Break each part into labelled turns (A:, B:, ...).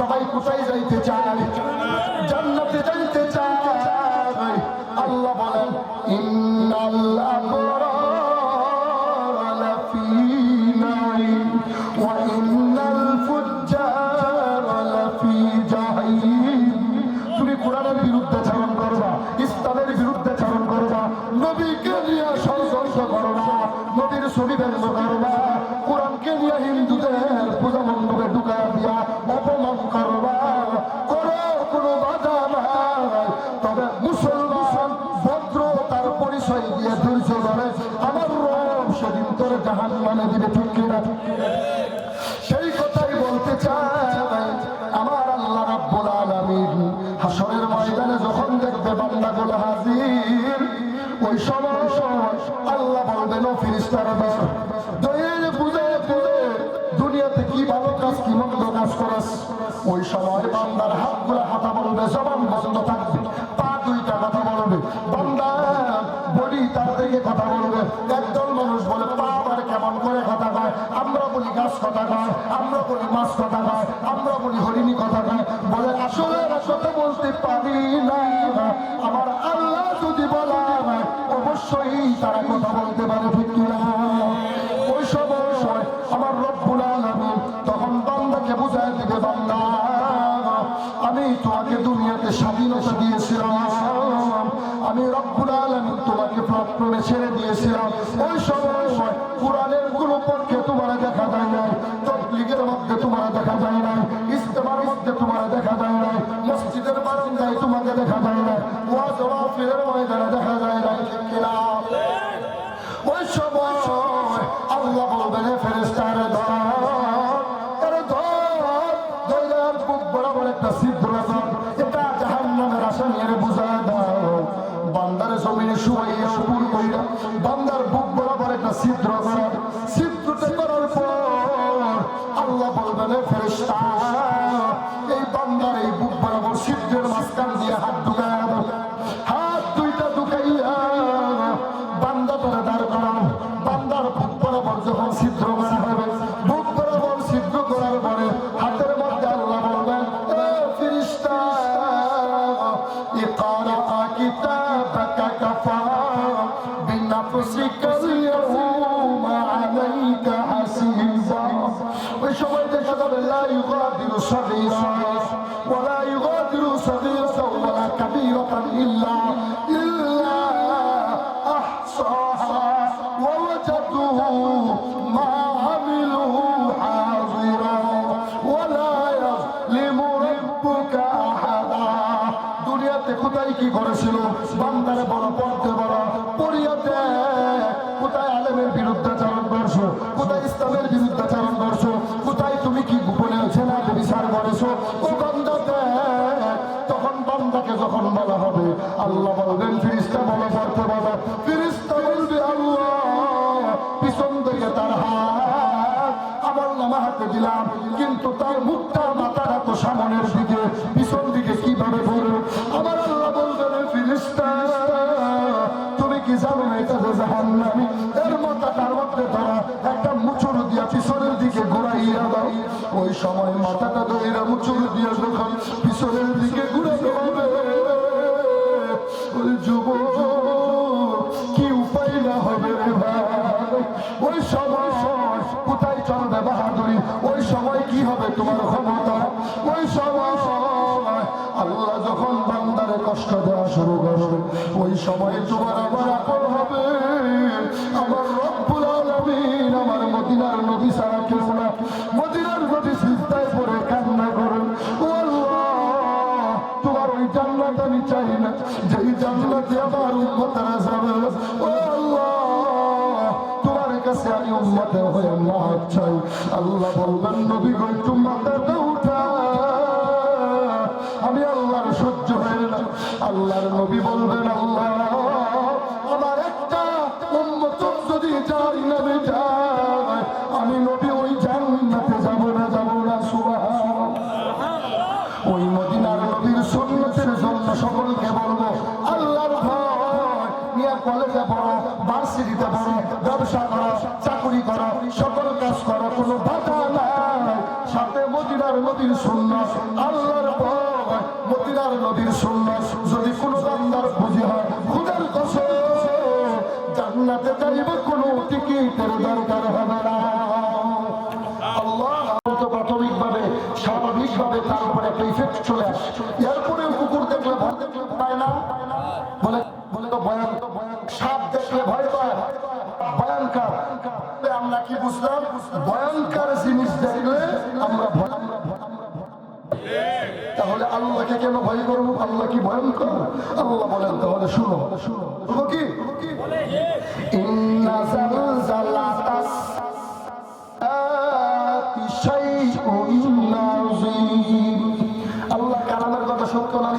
A: সবাই কোথায় যাইতে চাই؟ জাহান মানে দিবে ঠিক কিনা সেই কথাই বলতে চাই আমার আল্লাহ রাব্বুল আলামিন। হাসরের ময়দানে যখন দেখবে বান্দাগুলো হাজির, ওই সময় আল্লাহ বলবেন, ও ফিরিস্তারা দর দয়ের বুঝে বুঝে, দুনিয়াতে কি ভালো কাজ, কি মন্দ কাজ করাস? ওই সময় বান্দার হাতগুলো হাতা বলবে, জবান বন্ধ থাকবে কথা কয়, আমরা বলি মাছ কথা কয়, আমরা বলি হরিণী কথা কয়। বলে, আসলে সত্য বলতে পারি না আমার আল্লাহ যদি বলা অবশ্যই তারা কথা বলতে তোমার দেখা যায় নাই। তবলিগের মধ্যে তোমার দেখা যায় নাই। ইস্তেমার মধ্যে তোমার দেখা যায় নাই। মসজিদের বারান্দায় তোমাকে দেখা যায় নাই। ওয়াজ ওয়াফিরের ময়দানে দেখা যায় নাই, ঠিক কিনা? ওই সময় আল্লাহ বলবেন ফেরেস্তার ধর ইউগাদিরু সগীরা ওয়ালা ইউগাদিরু সগীরাতাও ওয়ালা কাবীরাতান ইল্লা ইল্লা أحصاها ووجدوا ما عملوا حاضرا ولا يظلم ربك أحدا দুনিয়াতে কোথায় কি করেছিল বান্দারে বড় পড়তে বড় যখন বলা হবে। আল্লাহ বলবেন, ফিরিস্তা বলা পড়তে বলো, ফিরিস্তা বলবে আল্লাহ, পিছন থেকে তার হাত আমার নামা হাতে দিলাম, কিন্তু তার মুখটা মাথাটা তো সামনের দিকে, পিছন দিকে কীভাবে বলবে আমার আল্লাহ বলবেন ফিরিস্তা, তুমি কি জানো না এটা যে জাহান্নামী? এর মাথাটার মধ্যে ধরা একটা মুচুর দিয়া পিছনের দিকে ঘুরাইয়া দাও। ওই সময় মাথাটা ধরে মুচুর দিয়া যখন পিছনের দিকে তোমার ক্ষমতা ওই সময় আল্লাহ যখন বান্দারে কষ্ট দেওয়া শুরু করবে, ওই সময় তোমার আমার আপন হবে। আমার রব্বুল আলামিন আমার মদিনার নবী সারা কেউ না। মদিনার নবী আমি উম্মতের হয়ে মাপ চাই। আল্লাহ বলবেন, নবী গো, একটু উঠা। আমি আল্লাহর সহ্য হয় না। আল্লাহর নবী বলবেন, আল্লাহ, আমার একটা উম্মত যদি যাই না যায়, আমি নবী ওই জান্নাতে যাব না যাব না, সুবহানাল্লাহ। ওই মদিনার নবীর সুন্নতের জন্য সকলকে বলব, আল্লাহর ভার্সিটিতে পড়ো, ব্যবসা করো মদিনার নদীর যদি কোনো বান্দার বুঝি হয়, খুদার কসম জান্নাতে যাইব কোনো টিকিটের দরকার হবে না। আমরা কি বুঝলাম? ভয়ঙ্কর জিনিস দেখলে আমরা ভয় আমরা ভয়- আল্লাহকে কেন ভয় করব? আল্লাহ কি ভয়ঙ্কর আল্লাহ বলেন, তাহলে শুনো। শুনো কি। আল্লাহ কালামের কথা সত্য না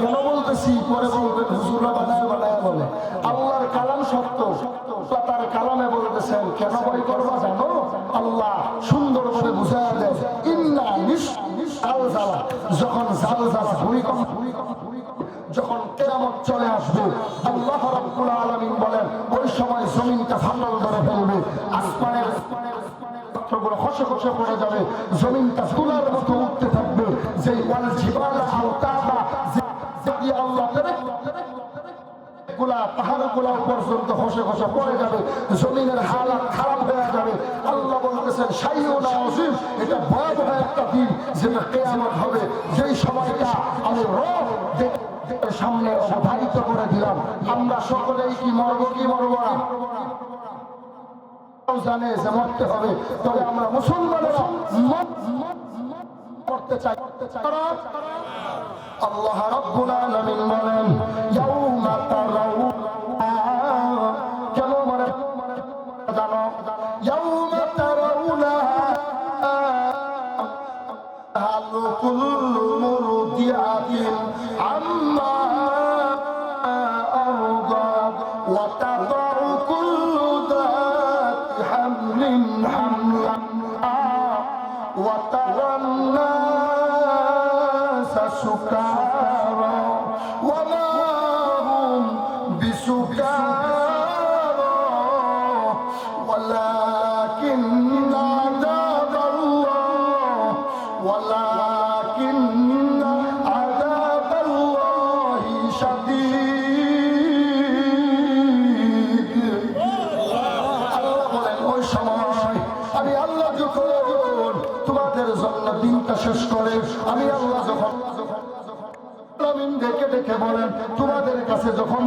A: কেন বলতেছি? পরে বলবেন হুজুরা বানায় বানায় বলে। আল্লাহর কালাম সত্য। তার কালামে বলতেছেন, কেন ভয় করবা জানো? যখন ভূমিকম্প, যখন কেয়ামত চলে আসবে, আল্লাহ রাব্বুল আলামিন বলেন, ওই সময় জমিনটা ফাটল ধরে ফেলবে, আসমানের পাথরগুলো খসে খসে পড়ে যাবে, জমিনটা তুলার মতো উঠতে থাকবে যে ওয়াল জিবালা আওতাবা যে যে আল্লাহগুলা পাহাড়গুলা পর্যন্ত খসে খসে পড়ে যাবে, জমিনের হালাত খারাপ হয়ে যাবে সাইও না অসীম এটা ভয়াবহ একটা দিন যেটা কেয়ামত হবে। যেই সময়টা আমি রব সামনে অবধারিত করে দিলাম। আমরা সকলেই কি মরবো কি মরবো না? জানে যে মরতে হবে, তবে আমরা মুসলমানেরা মরতে চাই। আল্লাহ রাব্বুল আলামিন বলেন, ইয়াউমা তারাউনা দিনটা শেষ করে আমি আল্লাহ যখন ডেকে ডেকে বলেন তোমাদের কাছে যখন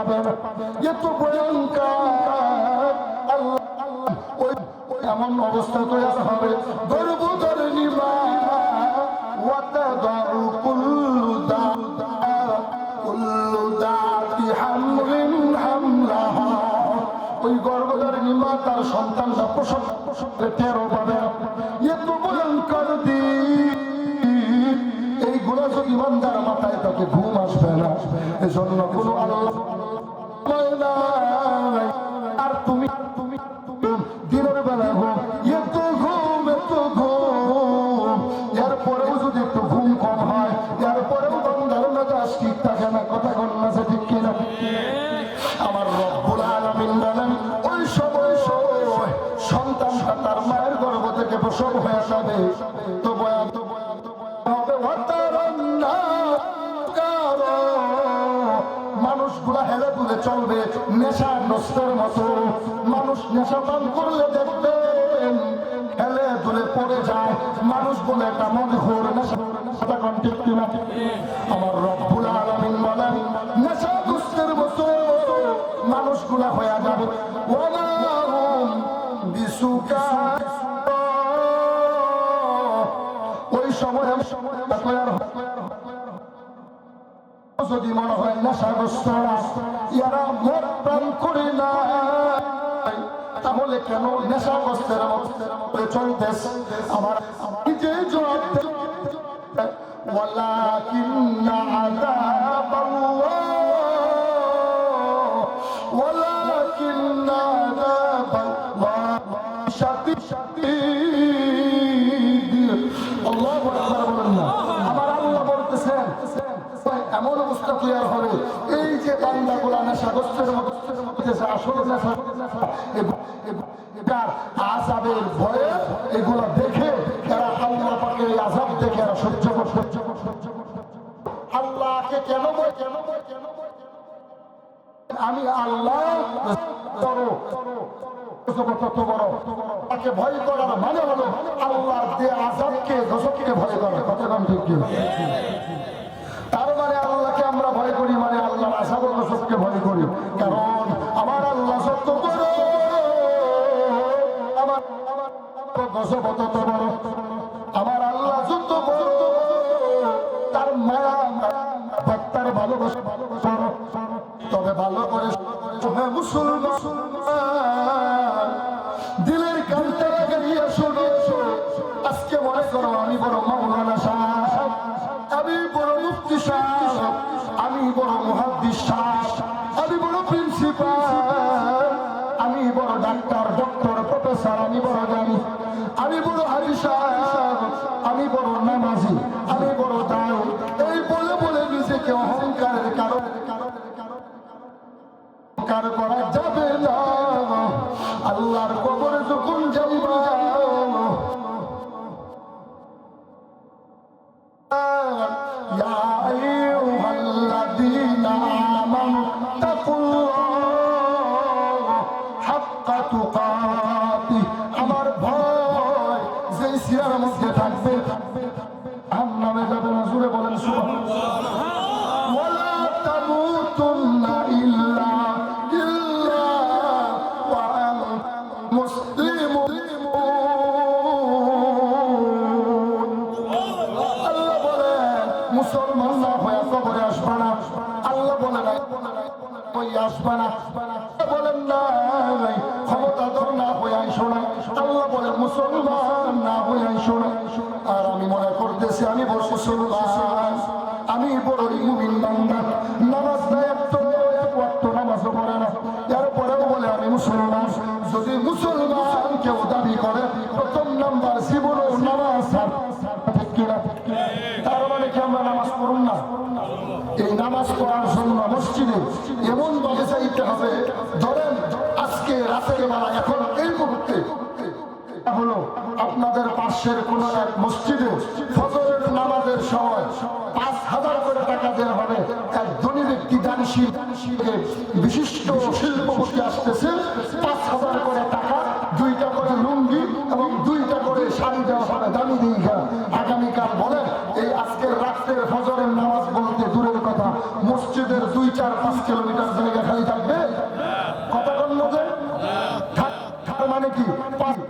A: পাবে এমন অবস্থা তৈরি হবে। গর্ব মা ওই গর্ভধারিণী মা তার সন্তানটা তেরো পাবে এত ভয়ঙ্কর দিন। এই গুলা যদি ইমানদার মাথায় তাকে ঘুম আসবে না। এজন্য কোনো আল্লাহ প্রসব হয়ে যাবে তো বয়া তো মানুষগুলা হেলে চলবে নেশা নষ্টের মতো মানুষ নেশা পান করলে দেখবেন হেলে তুলে পড়ে যায় মানুষ বলে একটা মনে ঘোর নেশা? আমার রব্বুল আলামিন বলেন নেশা যদি মনে হয় নেশাগ্রস্তরা ইয়ারা মত প্রাণ করে না তাহলে কেন নেশাগ্রস্তের মধ্যে চলতেছে আমার নিজে জবাব দে- ولكن عذاب الله ولكن عذاب الله شديد আল্লাহু আকবার বলেন এমন অবস্থা তৈরি হবে। এই যে বান্দাগুলা নেশাগ্রস্তের মতো আসলে নেশা এটার ভয়ে এগুলো দেখে এরা আল্লাহ পাকের এই আজাব দেখে এরা সহ্য করতে আল্লাহকে কেন বই কেন বই কেন আমি আল্লাহ ভয় করার মানে হলো আল্লাহ আজাবকে গজবকে ভয় করা। কম ঠিক কি? তার মানে আল্লাহকে আমরা ভয় করি মানে আল্লাহর আসাদ গজবকে ভয় করি। কারণ আমার আল্লাহ সত্য বড় আমার আমার আল্লাহ যত বড় তার মায়া তার ভালোবাসা ভালোবাসা তবে ভালো করে মুসলমান। দিলের কান্তা লাগিয়ে শোনো আজকে মনে করো আমি বড় মাওলানা সাহেব। আমি বড় মুফতি সাহেব। আমি বড় মুহাদ্দিস সাহেব। ডাক্তার, ডক্টর, প্রফেসর, আমি বড় জানি আমি বড় সাহেব, আমি বড় নামাজি, আমি বড় দায় এই বলে বলে নিজেকে অহংকারের কারণে অহংকার করা যাবে না। আল্লাহর কবরে যখন যাইবা হলো আপনাদের পাশের কোন এক মসজিদে ফজরের নামাজের সময় পাঁচ হাজার করে টাকা দেওয়া হবে। এক ধনী ব্যক্তি দানশীল বিশিষ্ট শিল্পপতি আসতেছে। পাঁচ হাজার করে টাকা, দুইটা করে লুঙ্গি এবং দুইটা করে শাড়ি দেওয়া হবে। দামি দীঘা আগামীকাল বলেন, এই আজকের রাত্রের ফজরের নামাজ বলতে দূরের কথা। মসজিদের দুই চার পাঁচ কিলোমিটার জায়গা খালি থাকবে? কথা মধ্যে তার মানে কি? পাঁচ-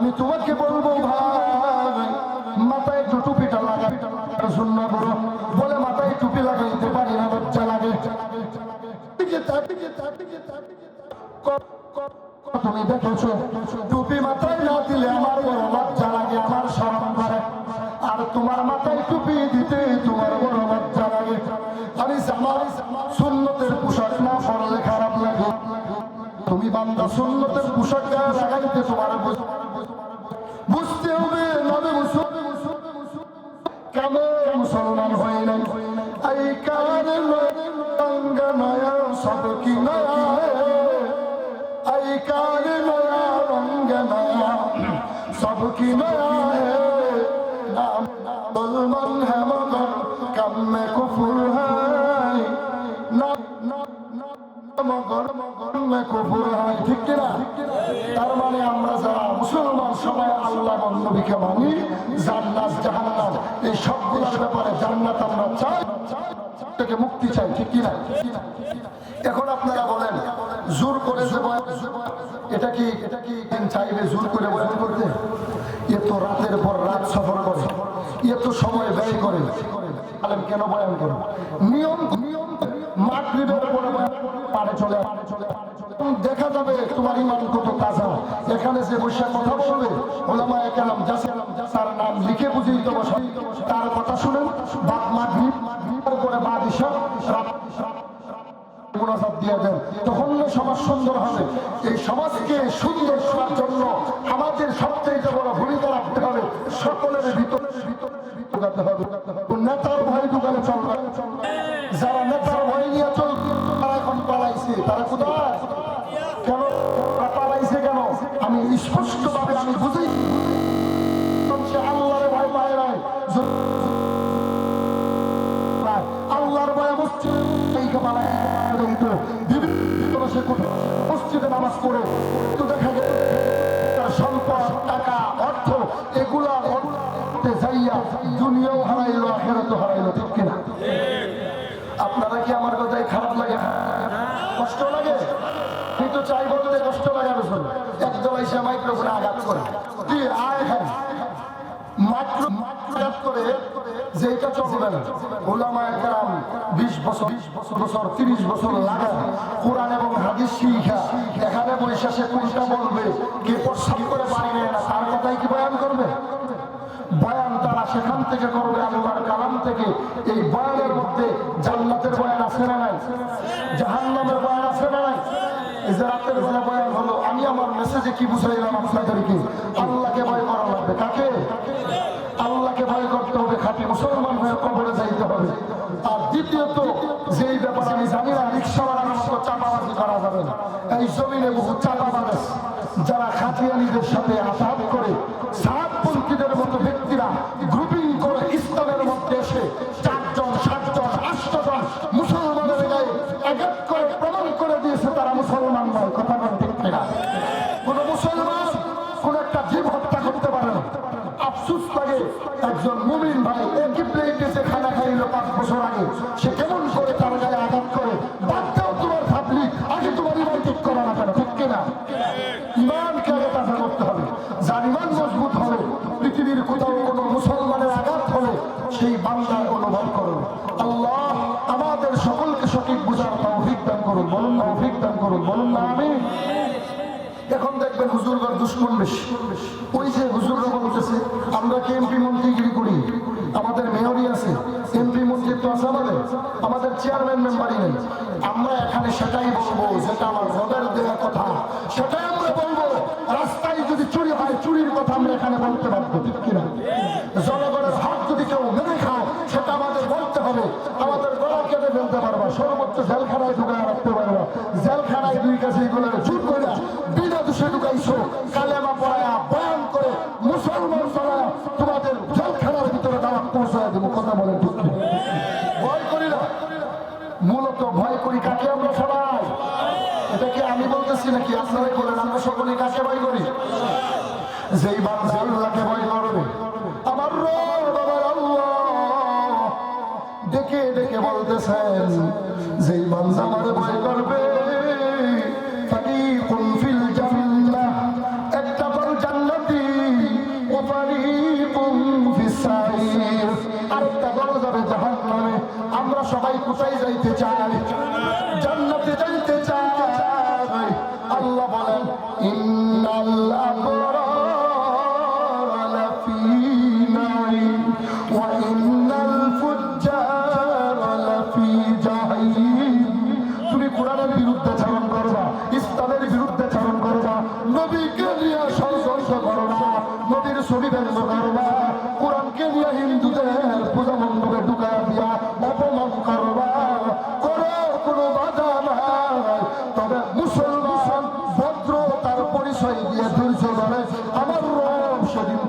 A: আমি তোমাকে বলব ভাই, মাথায় একটু টুপিটা লাগাই শূন্য বলো বলে মাথায় টুপি লাগাইতে পারি না, লজ্জা লাগে। তুমি দেখেছ? টুপি মাথায় না দিলে আমার বড় লজ্জা লাগে, আমার শরম করে। আর তোমার মাথায় টুপি দিতে তোমার বড় লজ্জা লাগে। আমি আমার সুন্নতের পোশাক না পরলে খারাপ লাগে। তুমি বান্দা, সুন্নতের পোশাক গায়ে লাগাইতে তোমার বুঝ- বুঝতে সব কি নয়া এই কানে নয়া রঙ্গ নয়া সব কি নয়া নাম মুসলমান है मगर कम में कुफर है ना ना ना মগর মগর কুফুর হয় ঠিক কিনা তার মানে আমরা যারা মুসলমান সবাই আল্লাহ এবং নবীকে মানি জান্নাত জাহান্নাত এই সবগুলোর ব্যাপারে জান্নাত আমরা চাই। থেকে মুক্তি চাই, ঠিক কিনা এখন আপনারা বলেন, জোর করে এটা কি এটা কি চাইবে জোর করে বয়ান করতে? এ তো রাতের পর রাত সফর করে, এ তো সময় ব্যয় করে। কেন বয়ান করে? নিয়ম নিয়ম, মাগরিবের পরে পারে চলে চলে। দেখা যাবে তোমার ইমান কত তাজা এখানে যে বসে কথা বলবে ওলামা একরাম যাসে তার নাম লিখে বুঝিয়ে দিতে বসে তার কথা শুনেন বাদ মাগরিব রাত রাত মোনাজাত দিয়ে দেন তখন সমাজ সুন্দর হবে এই সমাজকে সুন্দর জন্য আমাদের সবচেয়ে বড় রাখতে সকলের ভিতরে নেতার কিন্তু সে মসজিদে নামাজ পড়ে, তো দেখা গেল তার সম্পদ, টাকা, অর্থ, এগুলা যাইয়া দুনিয়াও হারাইলো, আখেরাতও হারাইলো, ঠিক কিনা? আপনারা কি আমার কথায় খারাপ লাগে? কষ্ট লাগে? কিন্তু চাইব তো যে কষ্ট লাগে, আমি শুনি একদম এসে মাইক্রোফোনে আঘাত করে। কি আয় হ্যাঁ। মাত্র মাত্র করে যেটা চলবে না। ওলামা একরাম বিশ বছর বিশ বছর বছর, তিরিশ বছর শিখা। এখানে কোনটা বলবে? কে প্রস্তাব করে বাড়ি নেয় না, তার কথাই কি বয়ান করবে? বয়ান তারা সেখান থেকে করবে, আল্লাহর কালাম থেকে। এই বয়ানের মধ্যে জান্নাতের বয়ান আছে না নাই? জাহান্নামের বয়ান আছে না নাই? এই যে রাতের বেলা বয়ান হলো, আমি আমার মেসেজে কি বুঝাইলাম আপনাদেরকে? এই জমিনে বহু চাপাবাজ যারা খাতিয়ানিদের সাথে আঘাত করে সাতপন্থীদের মতো ব্যক্তিরা গ্রুপিং করে ইসলামের মধ্যে এসে চারজন, সাতজন আষ্টজন মুসলমানের গায়ে আঘাত করে প্রমাণ করে দিয়েছে তারা মুসলমান নয়, কথা বলে ঠিক কিনা? মুসলমান কোন একটা জীব হত্যা করতে পারে না। আফসুস লাগে একজন মুমিন ভাই, একই প্লেটে যে খানা খাইলো পাঁচ বছর আগে, সে কেমন করে করুন বলুন না আমি এখন দেখবেন হুজুরগর দুশ্মন বেশি। ওই যে হুজুররা বলতেছে, আমরা কি এমপি মন্ত্রীগিরি করি? আমাদের মেয়রই আছে, এমপি মন্ত্রী তো আছে আমাদের। আমাদের চেয়ারম্যান মেম্বারই নেই। আমরা এখানে সেটাই বলব, যেটা আমার ভোটের দেওয়ার কথা। সেটাই আমরা বলব। রাস্তায় যদি চুরি হয়, চুরির কথা আমরা এখানে বলতে পারব কিনা জনগণের হাত যদি কেউ মেরে খাও সেটা আমাদের বলতে হবে আমাদের গলা কেটে ফেলতে পারবা সর্বোচ্চ জেলখানায় ঢুকায় রাখতে পারবা জেলখানায় দুই কাছে এগুলো জোর করে বিনা ঢুকাইছো কালেমা পড়ায়া বয়ান করে মুসলমান পড়ায়া তোমাদের জেলখানার ভিতরে দাওয়াত পৌঁছায় দেবো। কথা বলে কি? ভয় করি না। মূলত ভয় করি কাকে আমরা সবাই? এটা কি আমি বলতেছি নাকি আমরা সকলে কাকে ভয় করি? যেই বান্দা আল্লাহকে ভয় করবে। আমার রব আল্লাহ। ডেকে ডেকে বলতেছেন কোথায় যাইতে চায়? জান্নাতে যাইতে চায়। আল্লাহ বলেন ইন্নাল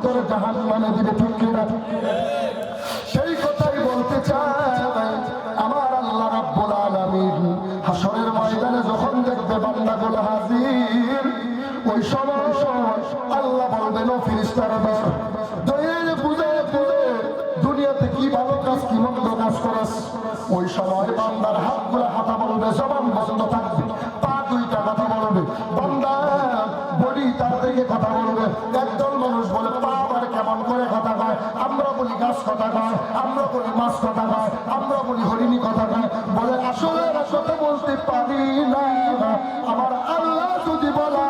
A: তোর জাহান মানে দিবে ঠিক কিনা সেই কথাই বলতে চাই আমার আল্লাহ রাব্বুল আলামিন। হাসরের ময়দানে যখন দুনিয়াতে বান্দাগুলো হাজির, ওই সময় আল্লাহ বলবেন, ও ফিরিস্তার দয়ের বুঝে বুঝে, দুনিয়াতে কি ভালো কাজ, কি মন্দ কাজ করাস ওই সময় বান্দার হাতগুলো হাতা বলবে, জবান বন্ধ থাকবে, পা দুইটা কথা বলবে। বান্দা বডি তার থেকে কথা বলবে একদল মানুষ বলে পা আবার কেমন করে কথা কয় গাছ কথা কয়, আমরা বলি মাছ কথা কয়, আমরা বলি হরিণী কথা কয়। বলে, আসলে কথা বলতে পারি না আমার আল্লাহ যদি বলা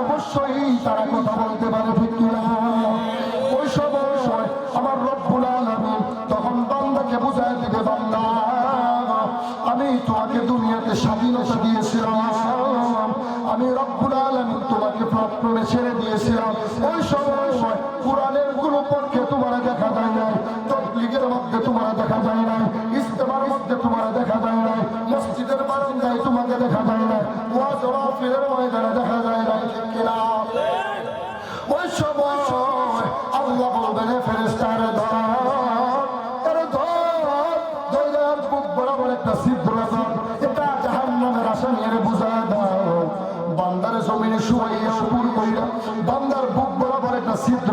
A: অবশ্যই তারা কথা বলতে পারে, ঠিক ওই সময় আমার তখন দিবে আমি তোমাকে দুনিয়াতে স্বাধীনতা দিয়েছিলাম। আমি তোমাকে প্রাপ্তনে ছেড়ে দিয়েছিলাম। ওই সময় মধ্যে তোমার দেখা যায় নাই ইস্তেমার মধ্যে তোমার দেখা যায় নাই মসজিদের বারান্দায় তোমাকে দেখা যায় নাই ওয়াজ ওয়াফিরের ময়দানে দেখা যায় নাই ঠিক কিনা? ওই সময় আল্লাহ বলবেন ফেরেস্তার ধর একটা ছিদ্র এটা জাহান্নামের আসামি, এর বুঝা দাও। বান্দার জমিনে শুয়াইয়া উপর কইরা বান্দার বুক বরাবর একটা ছিদ্র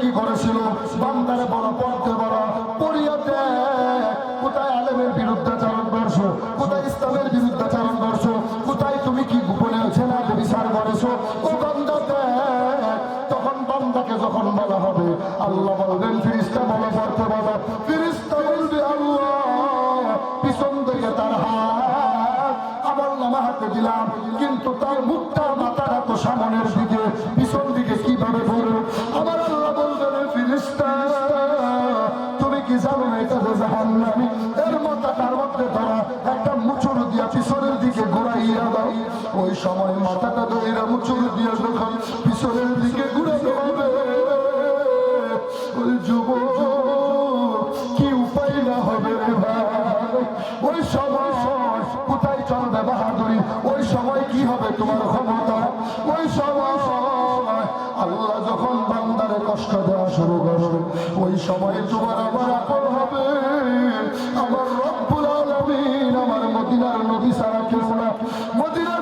A: কি করেছিল? ওই সময় মাথাটা ধরে মুচুর দিয়া যখন পিছনের দিকে ঘুরে হবে ওই যুব কি উপায় না হবে ওই সময় কোথায় চলবে ওই সময় কি হবে তোমার ক্ষমতা? ওই সময় আল্লাহ যখন বান্দারে কষ্ট দেওয়া শুরু করবে, ওই সময় তোমার আমার আপন হবে। আমার রব্বুল আলামিন, আমার মদিনার নবী সারা কেউ না মদিনার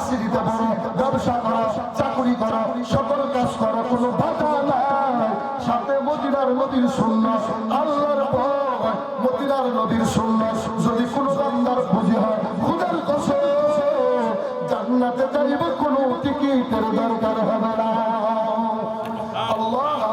A: ভার্সিটিতে পড়ো ব্যবসা করো, চাকরি করো, সকল কাজ করো, কোনো বাধা নাই। সাথে মদিনার নদীর শূন্য আল্লাহর মদিনার নদীর শূন্য যদি কোনো বুঝি হয় কসম জান্নাতে কোনো টিকিটের দরকার